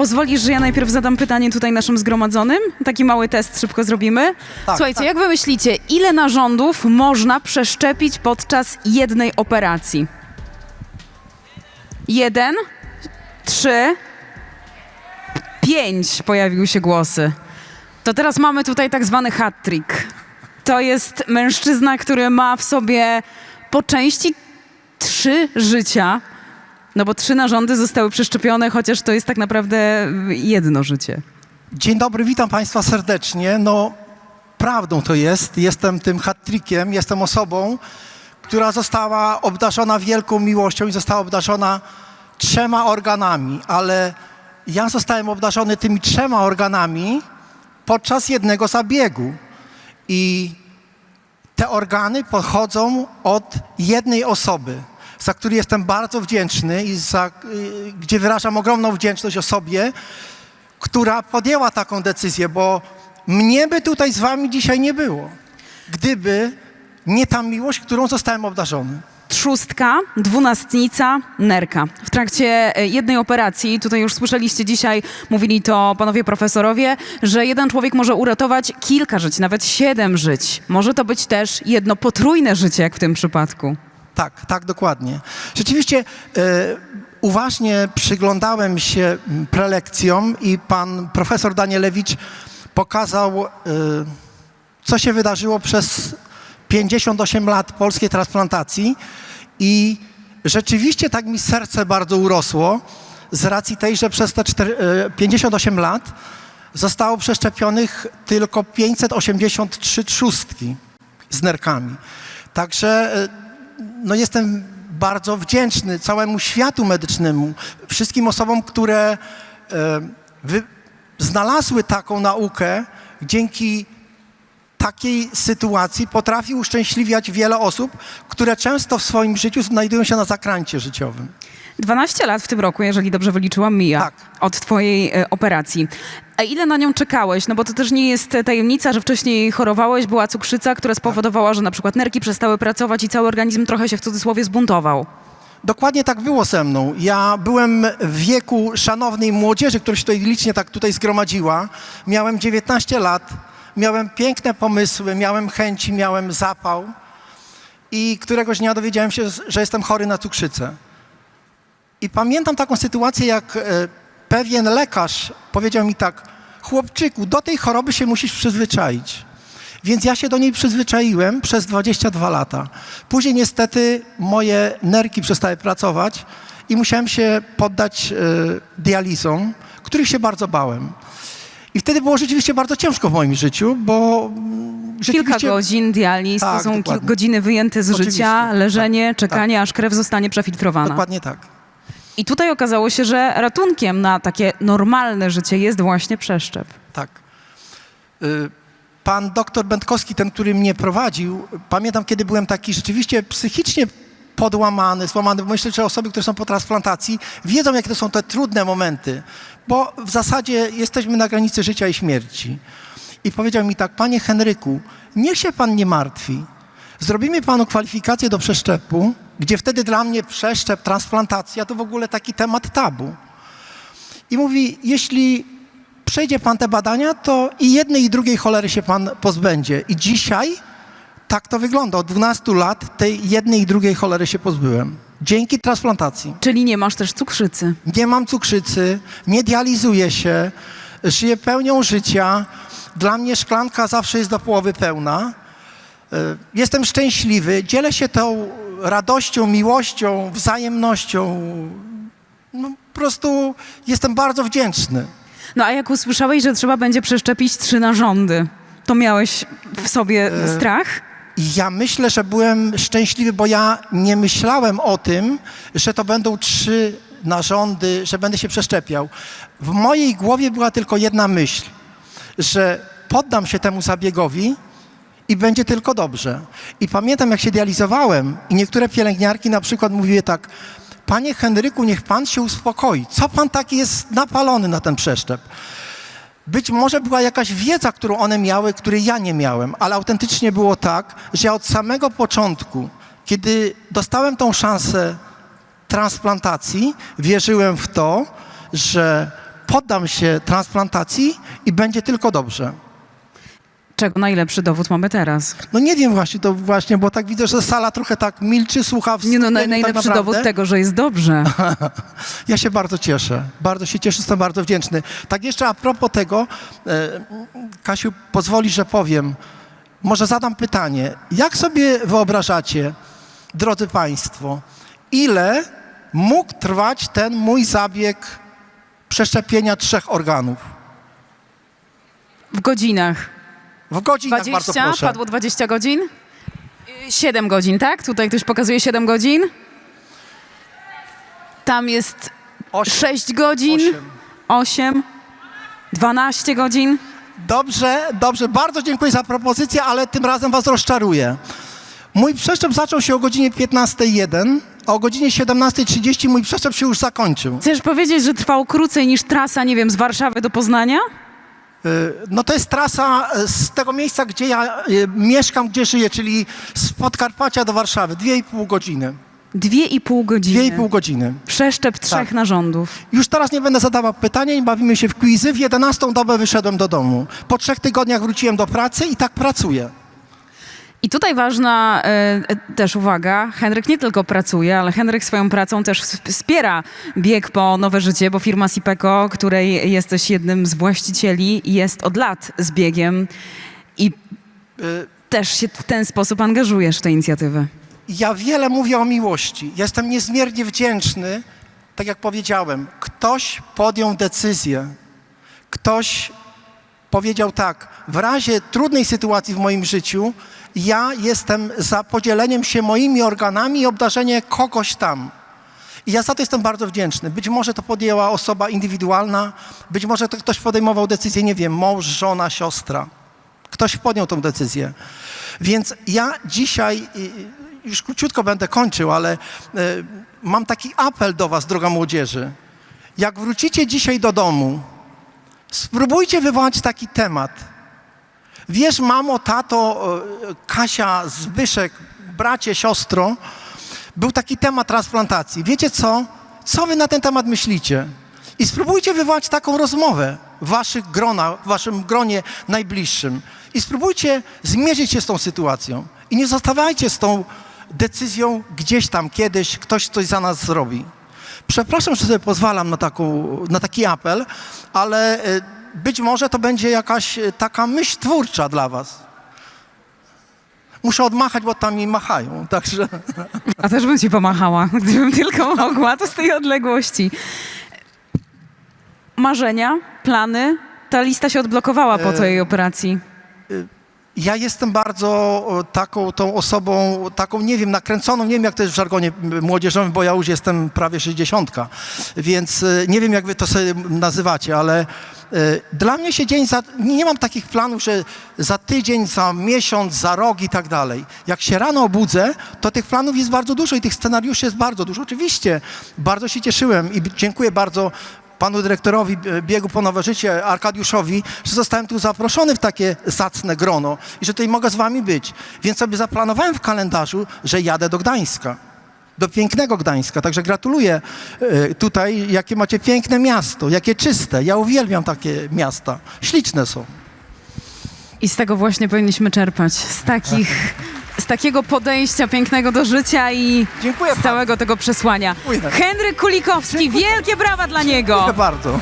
pozwolisz, że ja najpierw zadam pytanie tutaj naszym zgromadzonym? Taki mały test szybko zrobimy. Tak, Słuchajcie, tak. jak wy myślicie, ile narządów można przeszczepić podczas jednej operacji? Jeden, trzy, pięć pojawiły się głosy. To teraz mamy tutaj tak zwany hat-trick. To jest mężczyzna, który ma w sobie po części trzy życia, no bo trzy narządy zostały przeszczepione, chociaż to jest tak naprawdę jedno życie. Dzień dobry, witam Państwa serdecznie. No, prawdą to jest. Jestem tym hat-trickiem, jestem osobą, która została obdarzona wielką miłością i została obdarzona trzema organami, ale ja zostałem obdarzony tymi trzema organami podczas jednego zabiegu. I te organy pochodzą od jednej osoby, za który jestem bardzo wdzięczny i za, y, gdzie wyrażam ogromną wdzięczność osobie, która podjęła taką decyzję, bo mnie by tutaj z wami dzisiaj nie było, gdyby nie ta miłość, którą zostałem obdarzony. Trzustka, dwunastnica, nerka. W trakcie e, jednej operacji, tutaj już słyszeliście dzisiaj, mówili to panowie profesorowie, że jeden człowiek może uratować kilka żyć, nawet siedem żyć. Może to być też jedno potrójne życie, jak w tym przypadku. Tak, tak, dokładnie. Rzeczywiście e, uważnie przyglądałem się m, prelekcjom i pan profesor Danielewicz pokazał, e, co się wydarzyło przez 58 lat polskiej transplantacji i rzeczywiście tak mi serce bardzo urosło z racji tej, że przez te cztery- e, 58 lat zostało przeszczepionych tylko 583 trzustki z nerkami. Także no jestem bardzo wdzięczny całemu światu medycznemu, wszystkim osobom, które e, wy, znalazły taką naukę, dzięki takiej sytuacji potrafi uszczęśliwiać wiele osób, które często w swoim życiu znajdują się na zakrancie życiowym. 12 lat w tym roku, jeżeli dobrze wyliczyłam, mija Tak. od twojej e, operacji. A ile na nią czekałeś? No bo to też nie jest e, tajemnica, że wcześniej chorowałeś, była cukrzyca, która spowodowała, że na przykład nerki przestały pracować i cały organizm trochę się w cudzysłowie zbuntował. Dokładnie tak było ze mną. Ja byłem w wieku szanownej młodzieży, która się tutaj licznie tak tutaj zgromadziła. Miałem 19 lat, miałem piękne pomysły, miałem chęci, miałem zapał i któregoś dnia dowiedziałem się, że jestem chory na cukrzycę. I pamiętam taką sytuację, jak e, pewien lekarz powiedział mi tak, chłopczyku, do tej choroby się musisz przyzwyczaić. Więc ja się do niej przyzwyczaiłem przez 22 lata. Później niestety moje nerki przestały pracować i musiałem się poddać e, dializom, których się bardzo bałem. I wtedy było rzeczywiście bardzo ciężko w moim życiu, bo mm, Kilka godzin dializ, to Tak, są kil- dokładnie. godziny wyjęte z Oczywiście, życia, tak, leżenie, tak, czekanie, aż krew zostanie przefiltrowana. Dokładnie tak. I tutaj okazało się, że ratunkiem na takie normalne życie jest właśnie przeszczep. Tak. Y, Pan doktor Będkowski, ten, który mnie prowadził, pamiętam, kiedy byłem taki rzeczywiście psychicznie podłamany, złamany, bo myślę, że osoby, które są po transplantacji, wiedzą, jakie to są te trudne momenty, bo w zasadzie jesteśmy na granicy życia i śmierci. I powiedział mi tak, panie Henryku, niech się pan nie martwi. Zrobimy panu kwalifikację do przeszczepu, gdzie wtedy dla mnie przeszczep, transplantacja to w ogóle taki temat tabu. I mówi, jeśli przejdzie pan te badania, to i jednej i drugiej cholery się pan pozbędzie. I dzisiaj tak to wygląda. Od 12 lat tej jednej i drugiej cholery się pozbyłem. Dzięki transplantacji. Czyli nie masz też cukrzycy. Nie mam cukrzycy, nie dializuję się, żyję pełnią życia. Dla mnie szklanka zawsze jest do połowy pełna. E, Jestem szczęśliwy, dzielę się tą radością, miłością, wzajemnością. No, po prostu jestem bardzo wdzięczny. No a jak usłyszałeś, że trzeba będzie przeszczepić trzy narządy, to miałeś w sobie E, strach? Ja myślę, że byłem szczęśliwy, bo ja nie myślałem o tym, że to będą trzy narządy, że będę się przeszczepiał. W mojej głowie była tylko jedna myśl, że poddam się temu zabiegowi i będzie tylko dobrze. I pamiętam, jak się dializowałem i niektóre pielęgniarki na przykład mówiły tak, panie Henryku, niech pan się uspokoi. Co pan taki jest napalony na ten przeszczep? Być może była jakaś wiedza, którą one miały, której ja nie miałem, ale autentycznie było tak, że ja od samego początku, kiedy dostałem tą szansę transplantacji, wierzyłem w to, że poddam się transplantacji i będzie tylko dobrze. Czego najlepszy dowód mamy teraz? No nie wiem właśnie, to właśnie, bo tak widzę, że sala trochę tak milczy, słucha w Nie no, naj, tak najlepszy naprawdę. dowód tego, że jest dobrze. Ja się bardzo cieszę, bardzo się cieszę, jestem bardzo wdzięczny. Tak jeszcze a propos tego, e, Kasiu, pozwoli, że powiem, może zadam pytanie. Jak sobie wyobrażacie, drodzy Państwo, ile mógł trwać ten mój zabieg przeszczepienia trzech organów? W godzinach. W godzinach bardzo 20? proszę. Padło 20 godzin? 7 godzin, tak? Tutaj ktoś pokazuje 7 godzin. Tam jest Osiem. 6 godzin, Osiem. 8, 12 godzin. Dobrze, dobrze, bardzo dziękuję za propozycję, ale tym razem was rozczaruję. Mój przeszczep zaczął się o godzinie 15.01, a o godzinie 17.30 mój przeszczep się już zakończył. Chcesz powiedzieć, że trwał krócej niż trasa, nie wiem, z Warszawy do Poznania? Y, No to jest trasa y, z tego miejsca, gdzie ja y, mieszkam, gdzie żyję, czyli z Podkarpacia do Warszawy, 2,5 godziny. Dwie i pół godziny. 2,5 godziny. Przeszczep trzech Tak. narządów. Już teraz nie będę zadawał pytania i bawimy się w quizy. W 11 dobę wyszedłem do domu. Po trzech tygodniach wróciłem do pracy i tak pracuję. I tutaj ważna e, e, też uwaga, Henryk nie tylko pracuje, ale Henryk swoją pracą też ws- wspiera bieg po nowe życie, bo firma Sipeko, której jesteś jednym z właścicieli, jest od lat z biegiem i Y, też się w ten sposób angażujesz w tę inicjatywę. Ja wiele mówię o miłości. Jestem niezmiernie wdzięczny, tak jak powiedziałem, ktoś podjął decyzję. Ktoś powiedział tak, w razie trudnej sytuacji w moim życiu, ja jestem za podzieleniem się moimi organami i obdarzenie kogoś tam. I ja za to jestem bardzo wdzięczny. Być może to podjęła osoba indywidualna, być może to ktoś podejmował decyzję, nie wiem, mąż, żona, siostra. Ktoś podjął tą decyzję. Więc ja dzisiaj, y, już króciutko będę kończył, ale y, mam taki apel do Was, droga młodzieży. Jak wrócicie dzisiaj do domu, spróbujcie wywołać taki temat. Wiesz, mamo, tato, y, Kasia, Zbyszek, bracie, siostro, był taki temat transplantacji. Wiecie co? Co wy na ten temat myślicie? I spróbujcie wywołać taką rozmowę w waszych grona, w waszym gronie najbliższym. I spróbujcie zmierzyć się z tą sytuacją. I nie zostawiajcie z tą decyzją gdzieś tam kiedyś, ktoś coś za nas zrobi. Przepraszam, że sobie pozwalam na, taką, na taki apel, ale y, być może to będzie jakaś y, taka myśl twórcza dla was. Muszę odmachać, bo tam mi machają, także... A też bym ci pomachała, gdybym tylko mogła, to z tej odległości. Marzenia, plany, ta lista się odblokowała po E, tej operacji. Ja jestem bardzo o, taką tą osobą, taką, nie wiem, nakręconą, nie wiem jak to jest w żargonie młodzieżowym, bo ja już jestem prawie 60, więc y, nie wiem jak wy to sobie nazywacie, ale y, dla mnie się dzień za... Nie mam takich planów, że za tydzień, za miesiąc, za rok i tak dalej. Jak się rano obudzę, to tych planów jest bardzo dużo i tych scenariuszy jest bardzo dużo. Oczywiście, bardzo się cieszyłem i dziękuję bardzo panu dyrektorowi e, Biegu po Nowe Życie, Arkadiuszowi, że zostałem tu zaproszony w takie zacne grono i że tutaj mogę z wami być. Więc sobie zaplanowałem w kalendarzu, że jadę do Gdańska. Do pięknego Gdańska. Także gratuluję e, tutaj, jakie macie piękne miasto, jakie czyste. Ja uwielbiam takie miasta. Śliczne są. I z tego właśnie powinniśmy czerpać. Z takich, z takiego podejścia pięknego do życia i Dziękuję z całego tego przesłania. Dziękuję. Henryk Kulikowski, Dziękuję. wielkie brawa dla niego. Dziękuję bardzo.